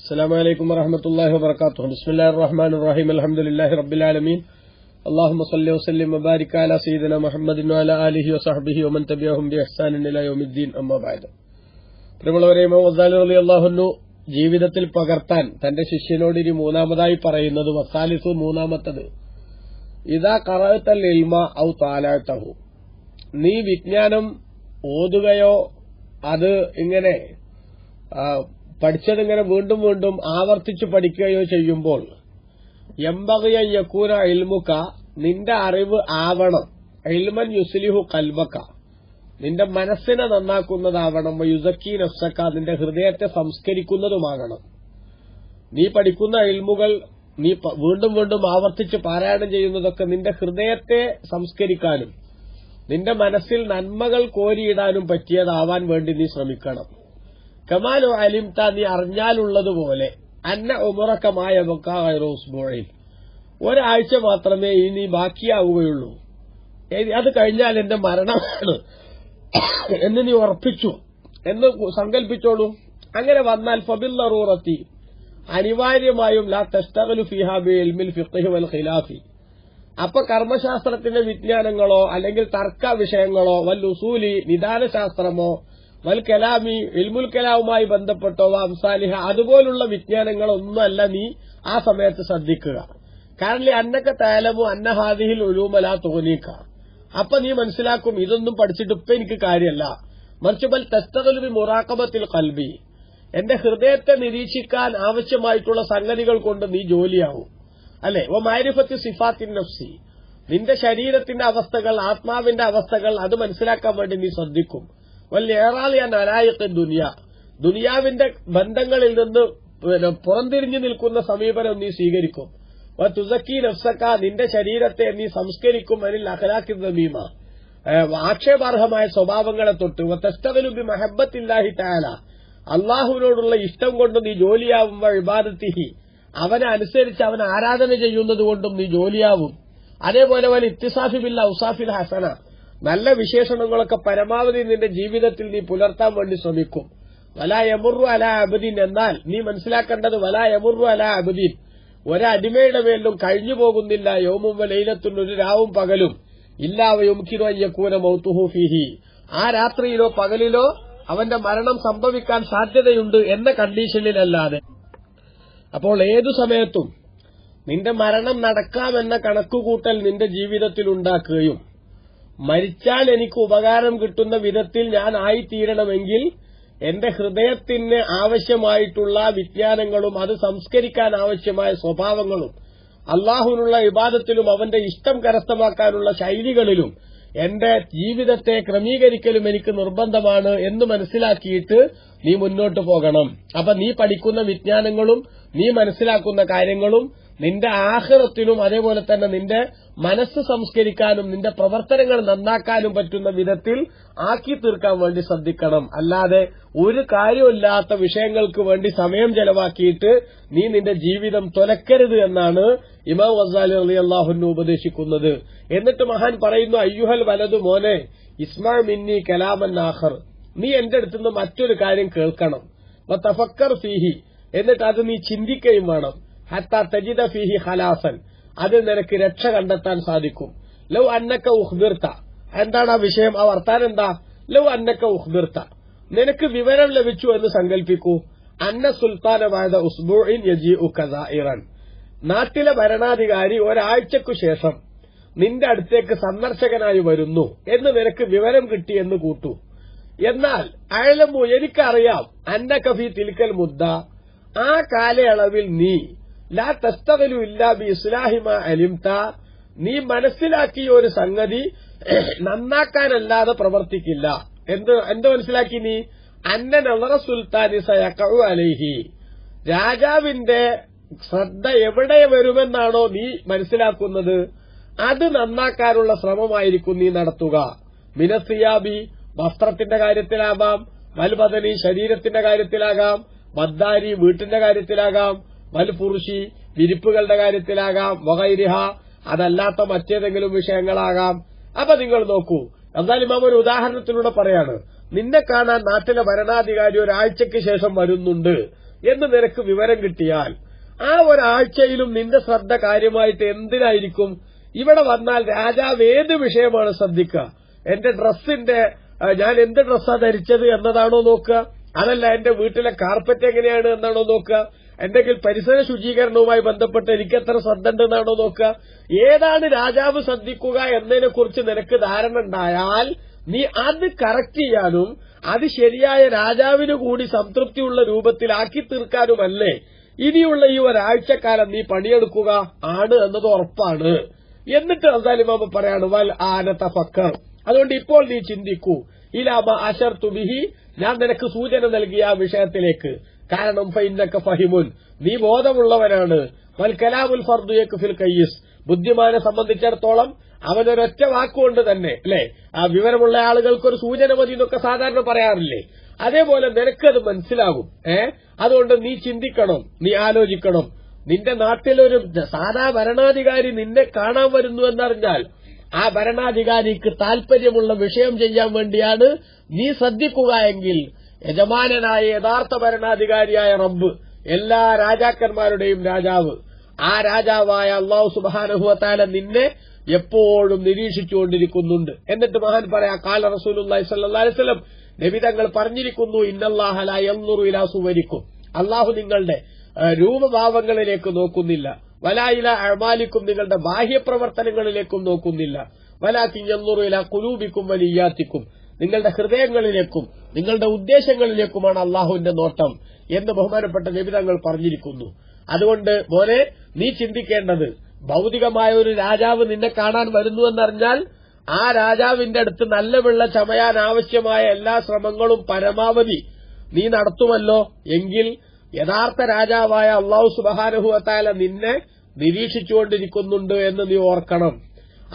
السلام عليكم ورحمة الله وبركاته بسم الله الرحمن الرحيم الحمد لله رب العالمين اللهم صل وسلم وبارك على سيدنا محمد وعلى آله وصحبه ومن تبعهم بإحسان إلى يوم الدين أما بعد പ്രിയമുള്ളവരെ ഇമാം ഗസാലി റളി അള്ളാഹുന്നു ജീവിതത്തിൽ പകർത്താൻ തന്റെ ശിഷ്യനോട് ഇനി മൂന്നാമതായി പറയുന്നത് വസാലിസു മൂന്നാമത്തത് ഇതാ കറത്തൽ ഇൽമ ഔ താലാഴ്ത്തഹു നീ വിജ്ഞാനം ഓതുകയോ അത് ഇങ്ങനെ ആ, പഠിച്ചതിങ്ങനെ വീണ്ടും വീണ്ടും ആവർത്തിച്ചു പഠിക്കുകയോ ചെയ്യുമ്പോൾ എമ്പകയ യക്കൂന എൽമുക്ക നിന്റെ അറിവ് ആവണം. എൽമൻ യുസ്ലിഹു കൽബക്ക നിന്റെ മനസ്സിനെ നന്നാക്കുന്നതാവണം. യുസക്കി നഫ്സക്ക നിന്റെ ഹൃദയത്തെ സംസ്കരിക്കുന്നതുമാകണം. നീ പഠിക്കുന്ന എൽമുകൾ നീ വീണ്ടും വീണ്ടും ആവർത്തിച്ച് പാരായണം ചെയ്യുന്നതൊക്കെ നിന്റെ ഹൃദയത്തെ സംസ്കരിക്കാനും നിന്റെ മനസ്സിൽ നന്മകൾ കോരിയിടാനും പറ്റിയതാവാൻ വേണ്ടി നീ ശ്രമിക്കണം. കമാലോ അലിംത നീ അറിഞ്ഞാലുള്ളതുപോലെ. അന്ന ഉമറക്കമായ ബക്കാറോസ്ബോയിൽ ഒരാഴ്ച മാത്രമേ ഇനി ബാക്കിയാവുകയുള്ളൂ. അത് കഴിഞ്ഞാൽ എന്റെ മരണമാണ്. എന്ന് നീ ഉറപ്പിച്ചു. എന്ന് സങ്കല്പിച്ചോളൂ അങ്ങനെ വന്നാൽ ഫബില്ലറൂറത്തി അനിവാര്യമായും ലാ തസ്തകലു ഫിഹാബി എൽമിൽ ഫിഖ്ഹി വൽ ഖിലാഫി. അപ്പൊ കർമ്മശാസ്ത്രത്തിന്റെ വിജ്ഞാനങ്ങളോ അല്ലെങ്കിൽ തർക്ക വിഷയങ്ങളോ വൽ ഉസൂലി നിദാനശാസ്ത്രമോ വൽ കലാമി ഇൽമുൽ കലാവുമായി ബന്ധപ്പെട്ടോ അംസാലിഹ അതുപോലുള്ള വിജ്ഞാനങ്ങളൊന്നുമല്ല നീ ആ സമയത്ത് ശ്രദ്ധിക്കുക. കാരണം അന്നക്ക താലമു അന്നഹാദിഹിൽ ഒലൂമല തോന്നിക്ക അപ്പൊ നീ മനസ്സിലാക്കും ഇതൊന്നും പഠിച്ചിട്ട് ഇപ്പൊ എനിക്ക് കാര്യമല്ല മറിച്ച് ബൽ തെസ്തകലുബി മുറാക്കബത്തിൽ കൽബി എന്റെ ഹൃദയത്തെ നിരീക്ഷിക്കാൻ ആവശ്യമായിട്ടുള്ള സംഗതികൾ കൊണ്ട് നീ ജോലിയാവും. അല്ലെ? ഓ മാരിഫത്ത് സിഫാത്തിൻ നഫ്സി. നിന്റെ ശരീരത്തിന്റെ അവസ്ഥകൾ ആത്മാവിന്റെ അവസ്ഥകൾ അത് മനസ്സിലാക്കാൻ വേണ്ടി നീ ശ്രദ്ധിക്കും. വല്യേറാൾ എന്ന അലായത്തെ ദുനിയ. ദുനിയാവിന്റെ ബന്ധങ്ങളിൽ നിന്ന് പിന്നെ പുറംതിരിഞ്ഞു നിൽക്കുന്ന സമീപനം നീ സ്വീകരിക്കും. തുസക്കി നഫ്സക്ക നിന്റെ ശരീരത്തെ നീ സംസ്കരിക്കും അതിൽ അഖലാക്കി നമീമ ആക്ഷേപാർഹമായ സ്വഭാവങ്ങളെ തൊട്ട് തെസ്റ്റകലുബി മഹബത്തില്ലാഹി താല അള്ളാഹുവിനോടുള്ള ഇഷ്ടം കൊണ്ട് നീ ജോലിയാവും ഇബാദത്തിഹി. അവനെ അനുസരിച്ച് അവൻ ആരാധന ചെയ്യുന്നത് കൊണ്ടും നീ ജോലിയാവും. അതേപോലെ പോലെ ഇത്തിസാഫി ബില്ല ഉസാഫിൽ ഹസന. നല്ല വിശേഷണങ്ങളൊക്കെ പരമാവധി നിന്റെ ജീവിതത്തിൽ നീ പുലർത്താൻ വേണ്ടി ശ്രമിക്കും. വല യമുറു അല അബുദീൻ എന്നാൽ നീ മനസ്സിലാക്കേണ്ടത് വല യമുറു അല അബുദീൻ. ഒരടിമയുടെ മേലും കഴിഞ്ഞു പോകുന്നില്ല. യോമും ലൈലത്തും ഒരു രാവും പകലും. ഇല്ലാവയുംകിനോ അയ്യക്കൂന മൗത്തുഹു ഫിഹി. ആ രാത്രിയിലോ പകലിലോ അവന്റെ മരണം സംഭവിക്കാൻ സാധ്യതയുണ്ട് എന്ന കണ്ടീഷനിലല്ലാതെ. അപ്പോൾ ഏതു സമയത്തും നിന്റെ മരണം നടക്കാമെന്ന കണക്കുകൂട്ടൽ നിന്റെ ജീവിതത്തിൽ ഉണ്ടാക്കുകയും മരിച്ചാൽ എനിക്ക് ഉപകാരം കിട്ടുന്ന വിധത്തിൽ ഞാൻ ആയിത്തീരണമെങ്കിൽ എന്റെ ഹൃദയത്തിന് ആവശ്യമായിട്ടുള്ള വിജ്ഞാനങ്ങളും അത് സംസ്കരിക്കാൻ ആവശ്യമായ സ്വഭാവങ്ങളും അള്ളാഹുവിനുള്ള വിവാദത്തിലും അവന്റെ ഇഷ്ടം കരസ്ഥമാക്കാനുള്ള ശൈലികളിലും എന്റെ ജീവിതത്തെ ക്രമീകരിക്കലും എനിക്ക് നിർബന്ധമാണ് എന്ന് മനസ്സിലാക്കിയിട്ട് നീ മുന്നോട്ട് പോകണം. അപ്പൊ നീ പഠിക്കുന്ന വിജ്ഞാനങ്ങളും നീ മനസ്സിലാക്കുന്ന കാര്യങ്ങളും നിന്റെ ആഹ്റത്തിനും അതേപോലെ തന്നെ നിന്റെ മനസ്സ് സംസ്കരിക്കാനും നിന്റെ പ്രവർത്തനങ്ങൾ നന്നാക്കാനും പറ്റുന്ന വിധത്തിൽ ആക്കി തീർക്കാൻ വേണ്ടി ശ്രദ്ധിക്കണം. അല്ലാതെ ഒരു കാര്യമില്ലാത്ത വിഷയങ്ങൾക്ക് വേണ്ടി സമയം ചെലവാക്കിയിട്ട് നീ നിന്റെ ജീവിതം തുലക്കരുത് എന്നാണ് ഇമാം വസാലി അലി അള്ളാഹുന്നു ഉപദേശിക്കുന്നത്. എന്നിട്ട് മഹാൻ പറയുന്നു അയ്യുഹൽ വലതു മോനെ ഇസ്മാ മിന്നി കലാമൻ ആഹർ നീ എന്റെ അടുത്തുനിന്ന് മറ്റൊരു കാര്യം കേൾക്കണം. തഫക്കർ ഫീഹി. എന്നിട്ട് അത് നീ ചിന്തിക്കുകയും വേണം. ഹത്ത തജിദ ഫീഹി ഹലാസൻ അതിൽ നിനക്ക് രക്ഷ കണ്ടെത്താൻ സാധിക്കും. ലവ് അന്നക്ക ഉഹ്ബിർത്ത എന്താണ് ആ വിഷയം? ആ വർത്താൻ എന്താ? ലവ് അന്നക്ക ഉഹ്ബിർത്ത നിനക്ക് വിവരം ലഭിച്ചു എന്ന് സങ്കല്പിക്കൂ അന്ന സുൽത്താനമായത് ഉസ്ബുഇൻ യജി ഉഖസായിറൻ നാട്ടിലെ ഭരണാധികാരി ഒരാഴ്ചക്കു ശേഷം നിന്റെ അടുത്തേക്ക് സന്ദർശകനായി വരുന്നു എന്ന് നിനക്ക് വിവരം കിട്ടി എന്ന് കൂട്ടു. എന്നാൽ അയലമു എനിക്കറിയാം അന്ന കഫി തിൽക്കൽ മുദ്ദ. ആ കാലയളവിൽ നീ ലാ തസ്തകലു ഇല്ലാ ബി ഇസ്ലാഹിമ അലിംത. നീ മനസ്സിലാക്കിയ ഒരു സംഗതി നന്നാക്കാനല്ലാതെ പ്രവർത്തിക്കില്ല. എന്ത് എന്ത് മനസ്സിലാക്കി നീ? അന്ന നവറ സുൽത്താനി സയക്കു അലൈഹി. രാജാവിന്റെ ശ്രദ്ധ എവിടെ വരുമെന്നാണോ നീ മനസ്സിലാക്കുന്നത്? അത് നന്നാക്കാനുള്ള ശ്രമമായിരിക്കും നീ നടത്തുക. മിനസിയാബി വസ്ത്രത്തിന്റെ കാര്യത്തിലാവാം മൽബദനി ശരീരത്തിന്റെ കാര്യത്തിലാകാം മദ്ദാരി വീട്ടിന്റെ കാര്യത്തിലാകാം വൽപുറുഷി വിരിപ്പുകളുടെ കാര്യത്തിലാകാം വകൈരിഹ അതല്ലാത്ത മറ്റേതെങ്കിലും വിഷയങ്ങളാകാം. അപ്പൊ നിങ്ങൾ നോക്കൂ എന്നാലും ഇമാം ഒരു ഉദാഹരണത്തിലൂടെ പറയാണ് നിന്നെ കാണാൻ നാട്ടിലെ ഭരണാധികാരി ഒരാഴ്ചയ്ക്ക് ശേഷം വരുന്നുണ്ട് എന്ന് നിനക്ക് വിവരം കിട്ടിയാൽ ആ ഒരാഴ്ചയിലും നിന്റെ ശ്രദ്ധ കാര്യമായിട്ട് എന്തിനായിരിക്കും? ഇവിടെ വന്നാൽ രാജാവ് ഏത് വിഷയമാണ് ശ്രദ്ധിക്കുക? എന്റെ ഡ്രസ്സിന്റെ ഞാൻ എന്ത് ഡ്രസ്സാണ് ധരിച്ചത് എന്നതാണോ നോക്കുക? അതല്ല എന്റെ വീട്ടിലെ കാർപ്പറ്റ് എങ്ങനെയാണ് എന്നാണോ നോക്കുക? എന്തെങ്കിലും പരിസര ശുചീകരണവുമായി ബന്ധപ്പെട്ട് എനിക്ക് എത്ര ശ്രദ്ധ ഉണ്ടെന്നാണോ നോക്കുക. ഏതാണ് രാജാവ് ശ്രദ്ധിക്കുക എന്നതിനെ കുറിച്ച് നിനക്ക് ധാരണ ഉണ്ടായാൽ നീ അത് കറക്റ്റ് ചെയ്യാനും അത് ശരിയായ രാജാവിന് കൂടി സംതൃപ്തിയുള്ള രൂപത്തിലാക്കി തീർക്കാനുമല്ലേ. ഇനിയുള്ള ഈ ഒരാഴ്ചക്കാലം നീ പണിയെടുക്കുക ആണ് എന്നത് ഉറപ്പാണ്. എന്നിട്ട് അസാലിമാമ പറയാണ് വൽ ആനത്ത ഫക്കർ. അതുകൊണ്ട് ഇപ്പോൾ നീ ചിന്തിക്കൂ. ഇലാമ അഷർ തുബിഹി ഞാൻ നിനക്ക് സൂചന നൽകിയ ആ വിഷയത്തിലേക്ക്. കാരണം ഫൈനക്ക ഫഹിമുൻ. നീ ബോധമുള്ളവനാണ്. വൽ കലാമുൽ ഫർദുയക്ക് ഫിൽ കയ്യിസ് ബുദ്ധിമാനെ സംബന്ധിച്ചിടത്തോളം അവനൊരൊറ്റ വാക്കുകൊണ്ട് തന്നെ അല്ലെ? ആ വിവരമുള്ള ആളുകൾക്ക് ഒരു സൂചന മതി എന്നൊക്കെ സാധാരണ പറയാറില്ലേ? അതേപോലെ നിനക്കത് മനസ്സിലാകും ഏ? അതുകൊണ്ട് നീ ചിന്തിക്കണം നീ ആലോചിക്കണം. നിന്റെ നാട്ടിലൊരു സാധാ ഭരണാധികാരി നിന്നെ കാണാൻ വരുന്നു എന്നറിഞ്ഞാൽ ആ ഭരണാധികാരിക്ക് താൽപര്യമുള്ള വിഷയം ചെയ്യാൻ വേണ്ടിയാണ് നീ ശ്രദ്ധിക്കുക എങ്കിൽ യജമാനനായ യഥാർത്ഥ ഭരണാധികാരിയായ റബ്ബ് എല്ലാ രാജാക്കന്മാരുടെയും രാജാവ്. ആ രാജാവായ അള്ളാഹു സുബാനുഭവത്താല നിന്നെ എപ്പോഴും നിരീക്ഷിച്ചുകൊണ്ടിരിക്കുന്നുണ്ട്. എന്നിട്ട് മഹാൻ പറയാ കാല റസൂലി സല്ലാസ്ലം നബിതങ്ങൾ പറഞ്ഞിരിക്കുന്നു ഇന്നല്ലാഹല ഇന്നല്ലാഹലാ സുവരിക്കും. അള്ളാഹു നിങ്ങളുടെ രൂപഭാവങ്ങളിലേക്ക് നോക്കുന്നില്ല. വലായില അഴമാലിക്കും നിങ്ങളുടെ ബാഹ്യപ്രവർത്തനങ്ങളിലേക്കും നോക്കുന്നില്ല. വലാക്കിഞ്ഞുറുയില കുലൂബിക്കും വലിയാത്തിക്കും. നിങ്ങളുടെ ഹൃദയങ്ങളിലേക്കും നിങ്ങളുടെ ഉദ്ദേശങ്ങളിലേക്കുമാണ് അള്ളാഹുവിന്റെ നോട്ടം എന്ന് ബഹുമാനപ്പെട്ട നിബിതങ്ങൾ പറഞ്ഞിരിക്കുന്നു. അതുകൊണ്ട് മോനെ നീ ചിന്തിക്കേണ്ടത് ഭൌതികമായ ഒരു രാജാവ് നിന്നെ കാണാൻ വരുന്നുവെന്നറിഞ്ഞാൽ ആ രാജാവിന്റെ അടുത്ത് നല്ല വെള്ള ചമയാൻ ആവശ്യമായ എല്ലാ ശ്രമങ്ങളും പരമാവധി നീ നടത്തുമല്ലോ എങ്കിൽ യഥാർത്ഥ രാജാവായ അള്ളാഹു സുബഹാനുഭവത്താല നിന്നെ നിരീക്ഷിച്ചുകൊണ്ടിരിക്കുന്നുണ്ട് എന്ന് നീ ഓർക്കണം.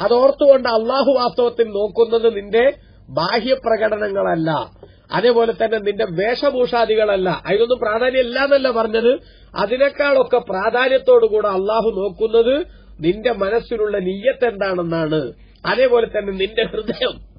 അതോർത്തുകൊണ്ട് അള്ളാഹു വാസ്തവത്തിൽ നോക്കുന്നത് നിന്റെ ബാഹ്യപ്രകടനങ്ങളല്ല. അതേപോലെ തന്നെ നിന്റെ വേഷഭൂഷാദികളല്ല. അതിനൊന്നും പ്രാധാന്യമില്ല എന്നല്ല പറഞ്ഞത്. അതിനേക്കാളൊക്കെ പ്രാധാന്യത്തോടുകൂടെ അള്ളാഹു നോക്കുന്നത് നിന്റെ മനസ്സിലുള്ള നീയത്ത് എന്താണെന്നാണ് അതേപോലെ തന്നെ നിന്റെ ഹൃദയം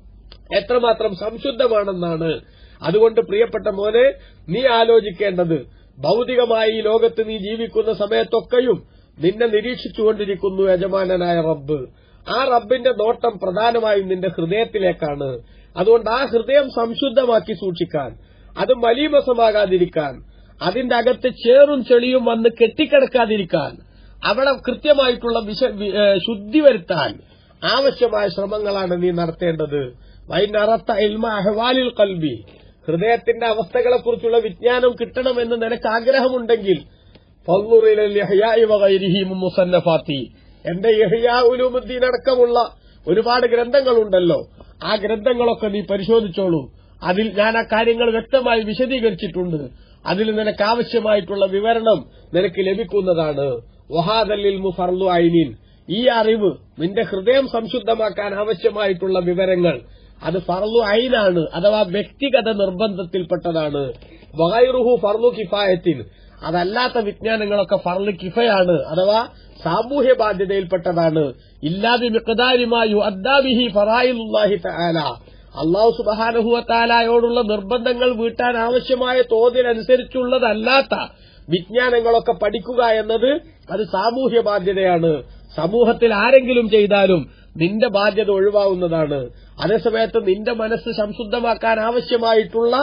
എത്രമാത്രം സംശുദ്ധമാണെന്നാണ്. അതുകൊണ്ട് പ്രിയപ്പെട്ട മോനെ നീ ആലോചിക്കേണ്ടത്. ഭൗതികമായി ഈ ലോകത്ത് നീ ജീവിക്കുന്ന സമയത്തൊക്കെയും നിന്നെ നിരീക്ഷിച്ചുകൊണ്ടിരിക്കുന്നു യജമാനനായ റബ്ബ്. ആ റബ്ബിന്റെ നോട്ടം പ്രധാനമായും നിന്റെ ഹൃദയത്തിലേക്കാണ്. അതുകൊണ്ട് ആ ഹൃദയം സംശുദ്ധമാക്കി സൂക്ഷിക്കാൻ അത് മലീമസമാകാതിരിക്കാൻ അതിന്റെ അകത്ത് ചേറും ചെളിയും വന്ന് കെട്ടിക്കിടക്കാതിരിക്കാൻ അവിടെ കൃത്യമായിട്ടുള്ള ശുദ്ധി വരുത്താൻ ആവശ്യമായ ശ്രമങ്ങളാണ് നീ നടത്തേണ്ടത്. വൈനറത്ത ഇൽമ അഹ്വാലിൽ കൽബി. ഹൃദയത്തിന്റെ അവസ്ഥകളെക്കുറിച്ചുള്ള വിജ്ഞാനം കിട്ടണമെന്ന് നിനക്ക് ആഗ്രഹമുണ്ടെങ്കിൽ മുസന്നഫാത്തി. എന്റെ യഹിയാ ഉലൂമുദ്ദീൻ അടക്കമുള്ള ഒരുപാട് ഗ്രന്ഥങ്ങളുണ്ടല്ലോ. ആ ഗ്രന്ഥങ്ങളൊക്കെ നീ പരിശോധിച്ചോളൂ. അതിൽ ഞാൻ ആ കാര്യങ്ങൾ വ്യക്തമായി വിശദീകരിച്ചിട്ടുണ്ട്. അതിൽ നിനക്ക് ആവശ്യമായിട്ടുള്ള വിവരണം നിനക്ക് ലഭിക്കുന്നതാണ്. വഹാദല്ലിൽ മുഫർലു ഐനീൻ. ഈ അറിവ് നിന്റെ ഹൃദയം സംശുദ്ധമാക്കാൻ ആവശ്യമായിട്ടുള്ള വിവരങ്ങൾ അത് ഫർലു ഐനാണ് അഥവാ വ്യക്തിഗത നിർബന്ധത്തിൽപ്പെട്ടതാണ്. വഹൈറുഹു ഫർലു കിഫായത്തിൻ. അതല്ലാത്ത വിജ്ഞാനങ്ങളൊക്കെ ഫർലു കിഫയാണ് അഥവാ സാമൂഹ്യ ബാധ്യതയിൽപ്പെട്ടതാണ്. ഇല്ലാതി മിക്കതാരിമായു അദ്ദാബിഹി ഫറായിലുല്ലാഹി തആല. അള്ളാഹു സുബഹാനഹുവത്താലായോടുള്ള നിർബന്ധങ്ങൾ വീട്ടാൻ ആവശ്യമായ തോതിനനുസരിച്ചുള്ളതല്ലാത്ത വിജ്ഞാനങ്ങളൊക്കെ പഠിക്കുക എന്നത് അത് സാമൂഹ്യ ബാധ്യതയാണ്. സമൂഹത്തിൽ ആരെങ്കിലും ചെയ്താലും നിന്റെ ബാധ്യത ഒഴിവാവുന്നതാണ് അതേസമയത്ത് നിന്റെ മനസ്സ് സംശുദ്ധമാക്കാൻ ആവശ്യമായിട്ടുള്ള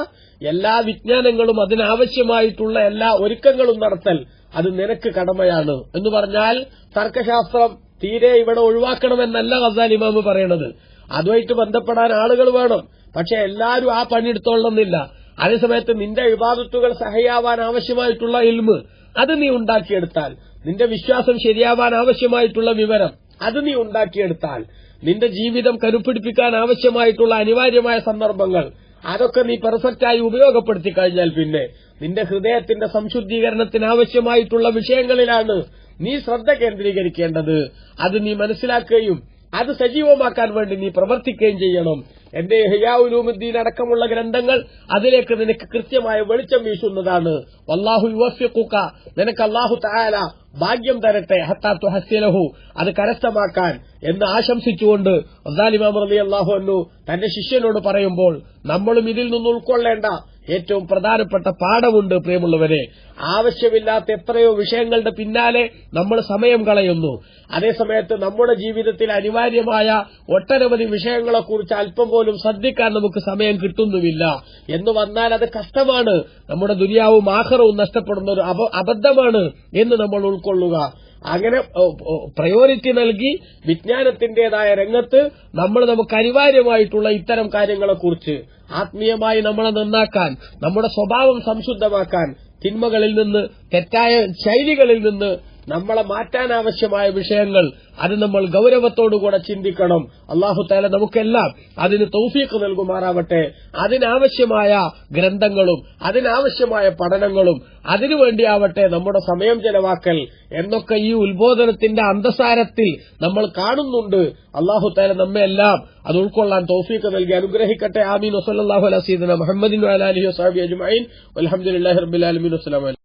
എല്ലാ വിജ്ഞാനങ്ങളും അതിനാവശ്യമായിട്ടുള്ള എല്ലാ ഒരുക്കങ്ങളും നടത്തൽ അത് നിനക്ക് കടമയാണ്. എന്ന് പറഞ്ഞാൽ തർക്കശാസ്ത്രം തീരെ ഇവിടെ ഒഴിവാക്കണമെന്നല്ല ഗസാൽ ഇമാമ് പറയണത്. അതുമായിട്ട് ബന്ധപ്പെടാൻ ആളുകൾ വേണം. പക്ഷെ എല്ലാവരും ആ പണിയെടുത്തോളുന്നില്ല അതേസമയത്ത് നിന്റെ വിവാദത്തുകൾ സഹയാവാൻ ആവശ്യമായിട്ടുള്ള ഇൽമ് അത് നീ ഉണ്ടാക്കിയെടുത്താൽ. നിന്റെ വിശ്വാസം ശരിയാവാൻ ആവശ്യമായിട്ടുള്ള വിവരം അത് നീ ഉണ്ടാക്കിയെടുത്താൽ. നിന്റെ ജീവിതം കരുപ്പിടിപ്പിക്കാൻ ആവശ്യമായിട്ടുള്ള അനിവാര്യമായ സന്ദർഭങ്ങൾ അതൊക്കെ നീ പെർഫെക്റ്റായി ഉപയോഗപ്പെടുത്തി കഴിഞ്ഞാൽ പിന്നെ നിന്റെ ഹൃദയത്തിന്റെ സംശുദ്ധീകരണത്തിന് ആവശ്യമായിട്ടുള്ള വിഷയങ്ങളിലാണ് നീ ശ്രദ്ധ കേന്ദ്രീകരിക്കേണ്ടത്. അത് നീ മനസ്സിലാക്കുകയും അത് സജീവമാക്കാൻ വേണ്ടി നീ പ്രവർത്തിക്കുകയും ചെയ്യണം. എന്റെ ഹയാഉലൂമുദ്ദീൻ അടക്കമുള്ള ഗ്രന്ഥങ്ങൾ അതിലേക്ക് നിനക്ക് കൃത്യമായ വെളിച്ചം വീശുന്നതാണ്. വല്ലാഹു യുവഫിക്കുക്ക നിനക്ക് അള്ളാഹു തആല ഭാഗ്യം തരട്ടെ. ഹത്താത്തു ഹസ്യലഹു അത് കരസ്ഥമാക്കാൻ എന്ന് ആശംസിച്ചുകൊണ്ട് റളിയല്ലാഹു അൻഹു തന്റെ ശിഷ്യനോട് പറയുമ്പോൾ നമ്മളും ഇതിൽ നിന്ന് ഉൾക്കൊള്ളേണ്ട. ഏറ്റവും പ്രധാനപ്പെട്ട പാഠമുണ്ട് പ്രിയമുള്ളവരെ. ആവശ്യമില്ലാത്ത എത്രയോ വിഷയങ്ങളുടെ പിന്നാലെ നമ്മൾ സമയം കളയുന്നു. അതേസമയത്ത് നമ്മുടെ ജീവിതത്തിൽ അനിവാര്യമായ ഒട്ടനവധി വിഷയങ്ങളെക്കുറിച്ച് അല്പം പോലും ശ്രദ്ധിക്കാൻ നമുക്ക് സമയം കിട്ടുന്നുമില്ല. എന്ന് വന്നാൽ അത് കഷ്ടമാണ്. നമ്മുടെ ദുര്യാവും ആഹ്റവും നഷ്ടപ്പെടുന്ന ഒരു അബദ്ധമാണ് എന്ന് നമ്മൾ ഉൾക്കൊള്ളുക. അങ്ങനെ പ്രയോറിറ്റി നൽകി വിജ്ഞാനത്തിന്റേതായ രംഗത്ത് നമ്മൾ നമുക്ക് അനിവാര്യമായിട്ടുള്ള ഇത്തരം കാര്യങ്ങളെക്കുറിച്ച് ആത്മീയമായി നമ്മളെ നന്നാക്കാൻ നമ്മുടെ സ്വഭാവം സംശുദ്ധമാക്കാൻ തിന്മകളിൽ നിന്ന് തെറ്റായ ശൈലികളിൽ നിന്ന് നമ്മളെ മാറ്റാൻ ആവശ്യമായ വിഷയങ്ങൾ അത് നമ്മൾ ഗൌരവത്തോടുകൂടെ ചിന്തിക്കണം. അള്ളാഹു തല നമുക്കെല്ലാം അതിന് തൗഫീഖ് നൽകുമാറാവട്ടെ. അതിനാവശ്യമായ ഗ്രന്ഥങ്ങളും അതിനാവശ്യമായ പഠനങ്ങളും അതിനുവേണ്ടിയാവട്ടെ നമ്മുടെ സമയം ചെലവാക്കൽ എന്നൊക്കെ ഈ ഉത്ബോധനത്തിന്റെ അന്തസാരത്തിൽ നമ്മൾ കാണുന്നുണ്ട്. അള്ളാഹു തല നമ്മെ എല്ലാം അത് ഉൾക്കൊള്ളാൻ തൗഫീഖ് നൽകി അനുഗ്രഹിക്കട്ടെ. ആമീൻ. വസല്ലാഹു അലസീദന മുഹമ്മദിൻ അലി വസാബി അജ്മൈൻ അലഹമുല്ലാ റബ്ബുലാലമീൻ വസ്സലാം